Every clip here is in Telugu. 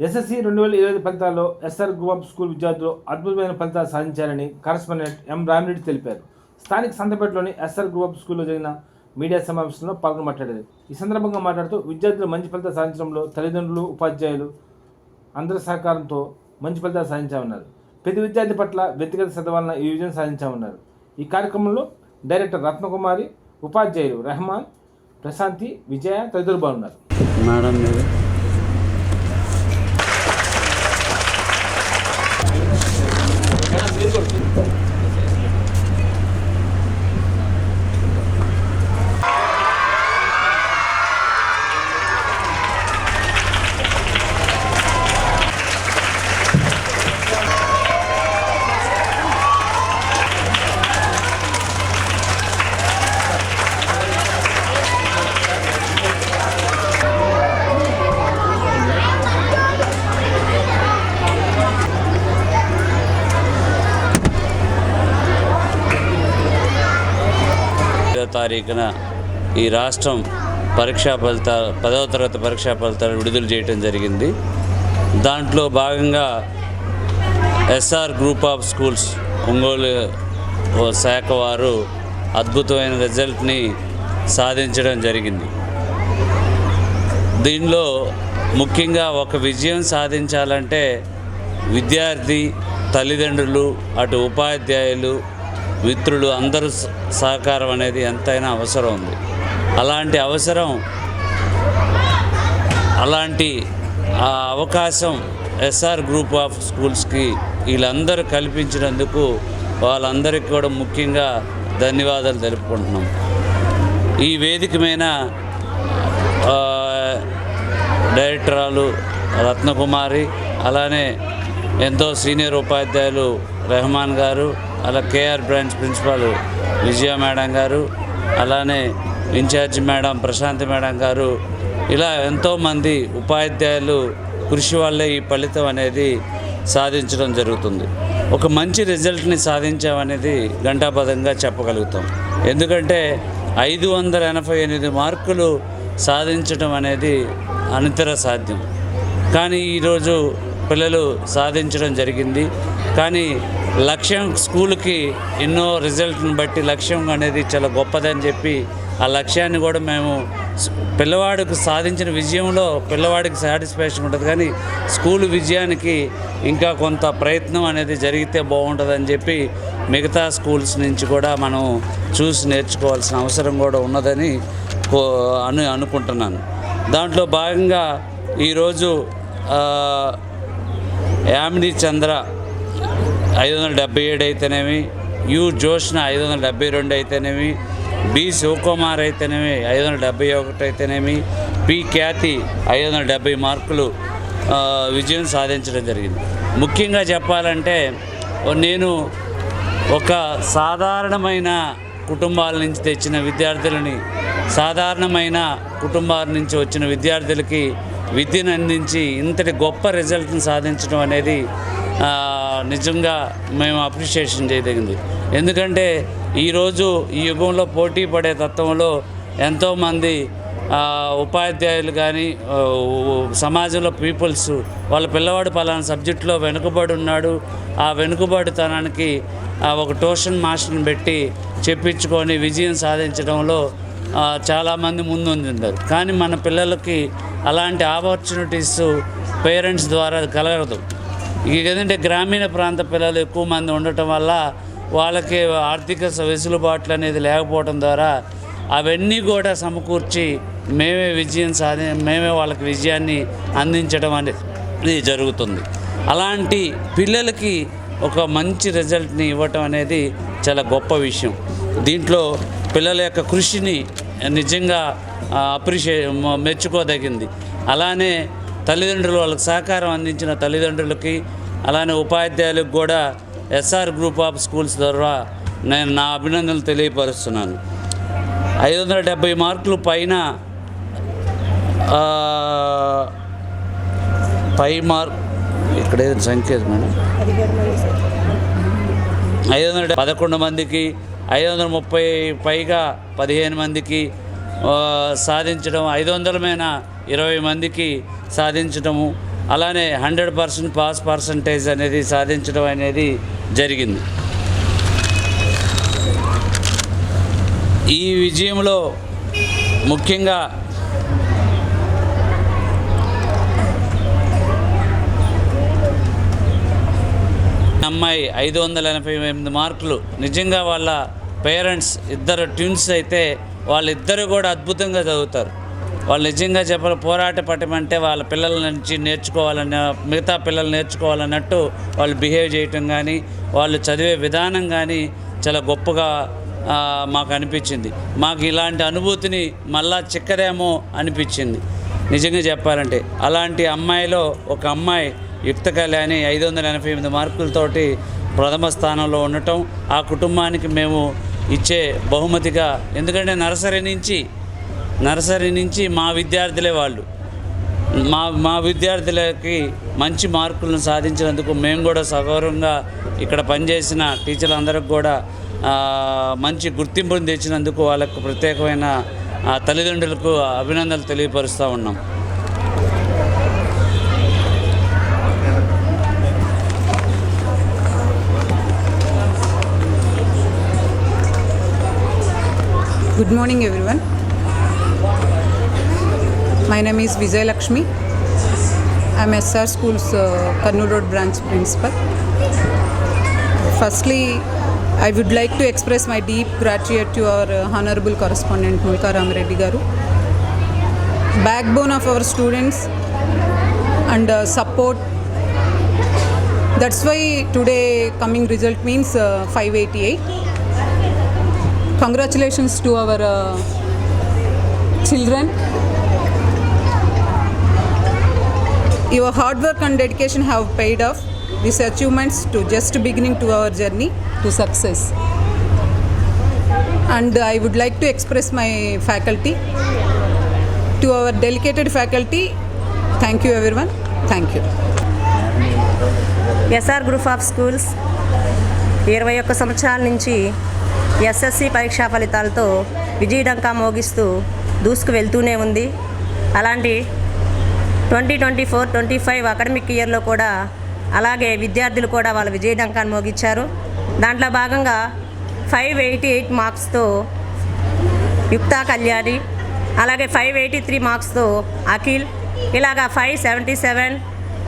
ఎస్ఎస్సి రెండు వేల ఇరవై ఫలితాల్లో ఎస్ఆర్ గ్రూప్ స్కూల్ విద్యార్థులు అద్భుతమైన ఫలితాలు సాధించారని కరస్పాండెంట్ ఎం రామిరెడ్డి తెలిపారు. స్థానిక సంతపేటలోని ఎస్ఆర్ గ్రూప్ స్కూల్లో జరిగిన మీడియా సమావేశంలో పాల్గొని మాట్లాడారు. ఈ సందర్భంగా మాట్లాడుతూ విద్యార్థులు మంచి ఫలితాలు సాధించడంలో తల్లిదండ్రులు ఉపాధ్యాయులు అందరి సహకారంతో మంచి ఫలితాలు సాధించామన్నారు. ప్రతి విద్యార్థి పట్ల వ్యక్తిగత శ్రద్ధ వలన ఈ విజయం సాధించామన్నారు. ఈ కార్యక్రమంలో డైరెక్టర్ రత్నకుమారి ఉపాధ్యాయులు రెహమాన్ ప్రశాంతి విజయ తదితరులు బాగున్నారు మేడం తారీఖున ఈ రాష్ట్రం పరీక్షా ఫలితాలు పదవ తరగతి పరీక్షా ఫలితాలు విడుదల చేయడం జరిగింది. దాంట్లో భాగంగా SR group of schools Ongole శాఖ వారు అద్భుతమైన రిజల్ట్ని సాధించడం జరిగింది. దీనిలో ముఖ్యంగా ఒక విజయం సాధించాలంటే విద్యార్థి తల్లిదండ్రులు అటు ఉపాధ్యాయులు మిత్రులు అందరూ సహకారం అనేది ఎంతైనా అవసరం ఉంది. అలాంటి అవసరం అలాంటి ఆ అవకాశం ఎస్ఆర్ గ్రూప్ ఆఫ్ స్కూల్స్కి వీళ్ళందరూ కల్పించినందుకు వాళ్ళందరికీ కూడా ముఖ్యంగా ధన్యవాదాలు తెలుపుకుంటున్నాం. ఈ వేదిక మీద డైరెక్టరాలు రత్నకుమారి అలానే ఎంతో సీనియర్ ఉపాధ్యాయులు రెహమాన్ గారు అలా KR branch principal Vijaya madam గారు అలానే ఇన్ఛార్జ్ మేడం ప్రశాంతి మేడం గారు ఇలా ఎంతోమంది ఉపాధ్యాయులు కృషి వల్లే ఈ ఫలితం అనేది సాధించడం జరుగుతుంది. ఒక మంచి రిజల్ట్ని సాధించామనేది ఘంటాపదంగా చెప్పగలుగుతాం. ఎందుకంటే ఐదు వందల ఎనభై ఎనిమిది మార్కులు సాధించడం అనేది అనితర సాధ్యం. కానీ ఈరోజు పిల్లలు సాధించడం జరిగింది. కానీ లక్ష్యం స్కూల్కి ఎన్నో రిజల్ట్ని బట్టి లక్ష్యం అనేది చాలా గొప్పదని చెప్పి ఆ లక్ష్యాన్ని కూడా మేము పిల్లవాడికి సాధించిన విజయంలో పిల్లవాడికి సాటిస్ఫాక్షన్ ఉంటుంది కానీ స్కూల్ విజయానికి ఇంకా కొంత ప్రయత్నం అనేది జరిగితే బాగుంటుందని చెప్పి మిగతా స్కూల్స్ నుంచి కూడా మనం చూసి నేర్చుకోవాల్సిన అవసరం కూడా ఉన్నదని కో- అను అనుకుంటున్నాను. దాంట్లో భాగంగా ఈరోజు యామిని చంద్ర ఐదు వందల డెబ్బై ఏడు అయితేనేమి యు జోష్న ఐదు వందల డెబ్బై రెండు అయితేనేమి బి శివకుమార్ అయితేనేమి ఐదు వందల డెబ్బై ఒకటి అయితేనేమి పి ఖ్యాతి ఐదు వందల డెబ్బై మార్కులు విజయం సాధించడం జరిగింది. ముఖ్యంగా చెప్పాలంటే నేను ఒక సాధారణమైన కుటుంబాల నుంచి తెచ్చిన విద్యార్థులని సాధారణమైన కుటుంబాల నుంచి వచ్చిన విద్యార్థులకి విద్యను అందించి ఇంతటి గొప్ప రిజల్ట్ని సాధించడం అనేది నిజంగా మేము అప్రిషియేషన్ చేయదగింది. ఎందుకంటే ఈరోజు ఈ యుగంలో పోటీ పడే తత్వంలో ఎంతోమంది ఉపాధ్యాయులు కానీ సమాజంలో పీపుల్స్ వాళ్ళ పిల్లవాడు పలానా సబ్జెక్టులో వెనుకబడి ఉన్నాడు. ఆ వెనుకబడితనానికి ఒక ట్యూషన్ మాస్టర్ని పెట్టి చెప్పించుకొని విజయం సాధించడంలో చాలామంది ముందుంటారు కానీ మన పిల్లలకి అలాంటి ఆపర్చునిటీస్ పేరెంట్స్ ద్వారా కలగదు. ఇక ఏదంటే గ్రామీణ ప్రాంత పిల్లలు ఎక్కువ మంది ఉండటం వల్ల వాళ్ళకి ఆర్థిక వెసులుబాట్లు అనేది లేకపోవడం ద్వారా అవన్నీ కూడా సమకూర్చి మేమే విజయం సాధి మేమే వాళ్ళకి విజయాన్ని అందించడం అనేది జరుగుతుంది. అలాంటి పిల్లలకి ఒక మంచి రిజల్ట్ని ఇవ్వటం అనేది చాలా గొప్ప విషయం. దీంట్లో పిల్లల యొక్క కృషిని నిజంగా అప్రిషియే మెచ్చుకోదగింది. అలానే తల్లిదండ్రులు వాళ్ళకి సహకారం అందించిన తల్లిదండ్రులకి అలానే ఉపాధ్యాయులకు కూడా ఎస్ఆర్ గ్రూప్ ఆఫ్ స్కూల్స్ ద్వారా నేను నా అభినందనలు తెలియపరుస్తున్నాను. ఐదు వందల డెబ్బై మార్కులు పైన పై మార్క్ ఇక్కడ ఏదో సంఖ్య మేడం. ఐదు వందల పదకొండు మందికి ఐదు వందల ముప్పై పైగా పదిహేను మందికి సాధించడం ఐదు వందల మీద ఇరవై మందికి సాధించడము అలానే హండ్రెడ్ పర్సెంట్ పాస్ పర్సంటేజ్ అనేది సాధించడం అనేది జరిగింది. ఈ విజయంలో ముఖ్యంగా అమ్మాయి ఐదు వందల ఎనభై ఎనిమిది మార్కులు. నిజంగా వాళ్ళ పేరెంట్స్ ఇద్దరు ట్యూన్స్ అయితే వాళ్ళిద్దరు కూడా అద్భుతంగా చదువుతారు. వాళ్ళు నిజంగా చెప్పాలి పోరాట పటమంటే వాళ్ళ పిల్లల నుంచి నేర్చుకోవాలని మిగతా పిల్లలు నేర్చుకోవాలన్నట్టు వాళ్ళు బిహేవ్ చేయటం కానీ వాళ్ళు చదివే విధానం కానీ చాలా గొప్పగా మాకు అనిపించింది. మాకు ఇలాంటి అనుభూతిని మళ్ళా చిక్కదేమో అనిపించింది. నిజంగా చెప్పాలంటే అలాంటి అమ్మాయిలో ఒక అమ్మాయి యుక్త కళ్యాణి ఐదు వందల ఎనభై ఎనిమిది మార్కులతోటి ప్రథమ స్థానంలో ఉండటం ఆ కుటుంబానికి మేము ఇచ్చే బహుమతిగా ఎందుకంటే నర్సరీ నుంచి నర్సరీ నుంచి మా విద్యార్థులే వాళ్ళు. మా మా విద్యార్థులకి మంచి మార్కులను సాధించినందుకు మేము కూడా సగౌరవంగా ఇక్కడ పనిచేసిన టీచర్లందరికి కూడా మంచి గుర్తింపును తెచ్చినందుకు వాళ్ళకు ప్రత్యేకమైన తల్లిదండ్రులకు అభినందనలు తెలియపరుస్తూ ఉన్నాం. Good morning everyone My name is Vijay Lakshmi. I'm SR School's uh, Karnool Road branch principal. Firstly, I would like to express my deep gratitude to our uh, honorable correspondent Mulka Ramareddy Garu, backbone of our students and uh, support. That's why today coming result means uh, 588 congratulations to our uh, children your hard work and dedication have paid off this achievements to just beginning to our journey to success and I would like to express my faculty to our dedicated faculty thank you every one thank you SR group of schools ఇరవై ఒక్క సంవత్సరాల నుంచి ఎస్ఎస్సి పరీక్షా ఫలితాలతో విజయ డంకా మోగిస్తూ దూసుకు వెళ్తూనే ఉంది. అలాంటి twenty twenty four twenty five academic ఇయర్లో కూడా అలాగే విద్యార్థులు కూడా వాళ్ళ విజయడంకాన్ని మోగించారు. దాంట్లో భాగంగా ఫైవ్ ఎయిటీ ఎయిట్ మార్క్స్తో యుక్తా కళ్యాణి అలాగే ఫైవ్ ఎయిటీ త్రీ మార్క్స్తో అఖిల్ ఇలాగా five seventy seven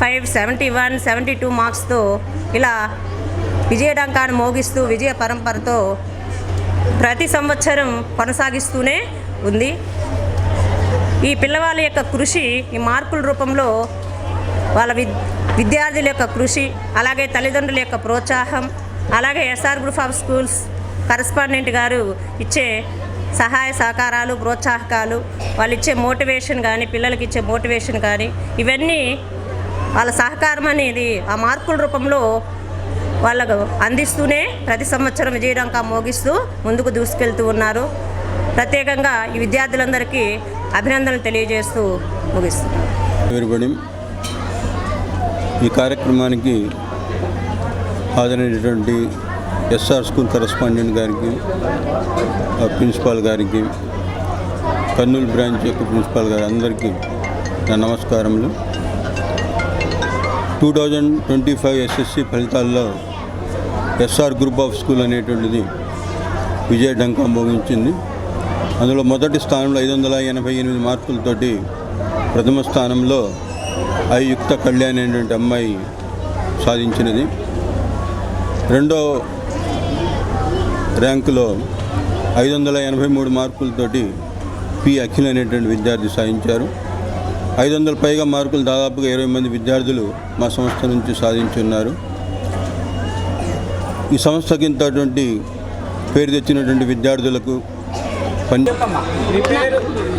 five seventy one seventy two మార్క్స్తో ఇలా విజయడంకాన్ని మోగిస్తూ విజయ పరంపరతో ప్రతి సంవత్సరం కొనసాగిస్తూనే ఉంది. ఈ పిల్లవాళ్ళ యొక్క కృషి ఈ మార్కుల రూపంలో వాళ్ళ విద్ విద్యార్థుల యొక్క కృషి అలాగే తల్లిదండ్రుల యొక్క ప్రోత్సాహం అలాగే SR group of schools correspondent గారు ఇచ్చే సహాయ సహకారాలు ప్రోత్సాహకాలు వాళ్ళు ఇచ్చే మోటివేషన్ కానీ పిల్లలకి ఇచ్చే మోటివేషన్ కానీ ఇవన్నీ వాళ్ళ సహకారం అనేది ఆ మార్కుల రూపంలో వాళ్ళకు అందిస్తూనే ప్రతి సంవత్సరం విజయరంక మోగిస్తూ ముందుకు దూసుకెళ్తూ ఉన్నారు. ప్రత్యేకంగా ఈ విద్యార్థులందరికీ అభినందనలు తెలియజేస్తూ ముగిస్తుంది ఈ కార్యక్రమానికి హాజరైనటువంటి ఎస్ఆర్ స్కూల్ కరస్పాండెంట్ గారికి ఆ ప్రిన్సిపాల్ గారికి కర్నూలు బ్రాంచ్ యొక్క ప్రిన్సిపాల్ గారు అందరికీ నా నమస్కారములు. Two thousand twenty five SSC ఫలితాల్లో ఎస్ఆర్ గ్రూప్ ఆఫ్ స్కూల్ అనేటువంటిది విజయ డంకా భోగించింది. అందులో మొదటి స్థానంలో ఐదు వందల ఎనభై ఎనిమిది మార్కులతోటి ప్రథమ స్థానంలో అయుక్త కళ్యాణ్ అనేటువంటి అమ్మాయి సాధించినది. రెండో ర్యాంకులో ఐదు వందల ఎనభై మూడు మార్కులతోటి పి అఖిల్ అనేటువంటి విద్యార్థి సాధించారు. ఐదు వందల పైగా మార్కులు దాదాపుగా ఇరవై మంది విద్యార్థులు మా సంస్థ నుంచి సాధించున్నారు. ఈ సంస్థకి ఇంతటువంటి పేరు తెచ్చినటువంటి విద్యార్థులకు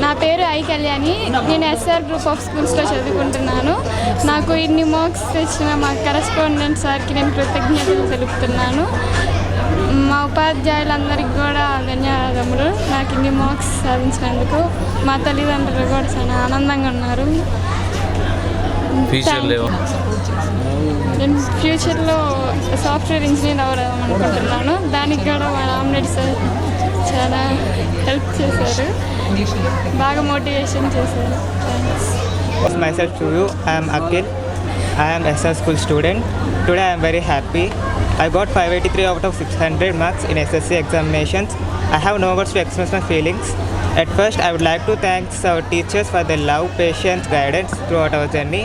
నా పేరు ఐ కళ్యాణి. నేను ఎస్ఆర్ గ్రూప్ ఆఫ్ స్కూల్స్లో చదువుకుంటున్నాను. నాకు ఇన్ని మార్క్స్ తెచ్చిన మా కరెస్పాండెంట్ సార్కి నేను కృతజ్ఞతలు తెలుపుతున్నాను. మా ఉపాధ్యాయులందరికీ కూడా ధన్యవాదములు. నాకు ఇన్ని మార్క్స్ సాధించినందుకు మా తల్లిదండ్రులు కూడా చాలా ఆనందంగా ఉన్నారు. నేను ఫ్యూచర్లో సాఫ్ట్వేర్ ఇంజనీర్ అవ్వడం అనుకుంటున్నాను దానికి కూడా మా రామరెడ్డి సార్ చాలా హెల్ప్ చేశారు బాగా మోటివేషన్ చేశారు thanks myself to you. I am Akhil. I am SR school student. Today I am very happy. I got 583 out of 600 marks in SSC examinations. I have no words to express my feelings. At first, I would like to thank our teachers for their love, patience, guidance throughout our journey.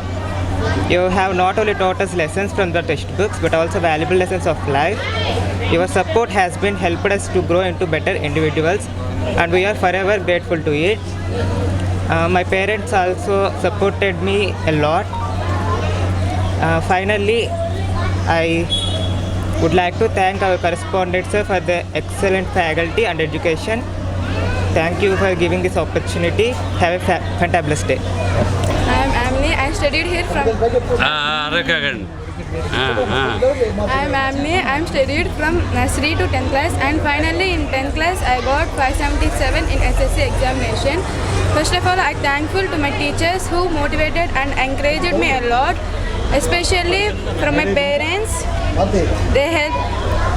You have not only taught us lessons from the textbooks but also valuable lessons of life. Your support has been helped us to grow into better individuals and we are forever grateful to it. Uh, my parents also supported me a lot. Uh, finally, I would like to thank our correspondents for the excellent faculty and education. Thank you for giving this opportunity. Have a fa- fantabulous day. I am Amini. I studied here from. Ah, uh, Ah, ah. I am Amni. I am studied from nursery to 10th class and finally in 10th class I got 577 in SSC examination. First of all, I am thankful to my teachers who motivated and encouraged me a lot, especially from my parents. They help,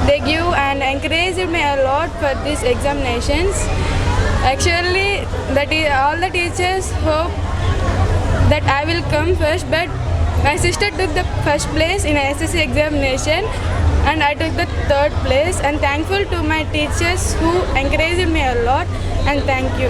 they give and encouraged me a lot for these examinations. Actually, that is all the teachers hope that I will come first, but my sister took the first place in SSC examination and I took the third place and thankful to my teachers who encouraged me a lot and thank you.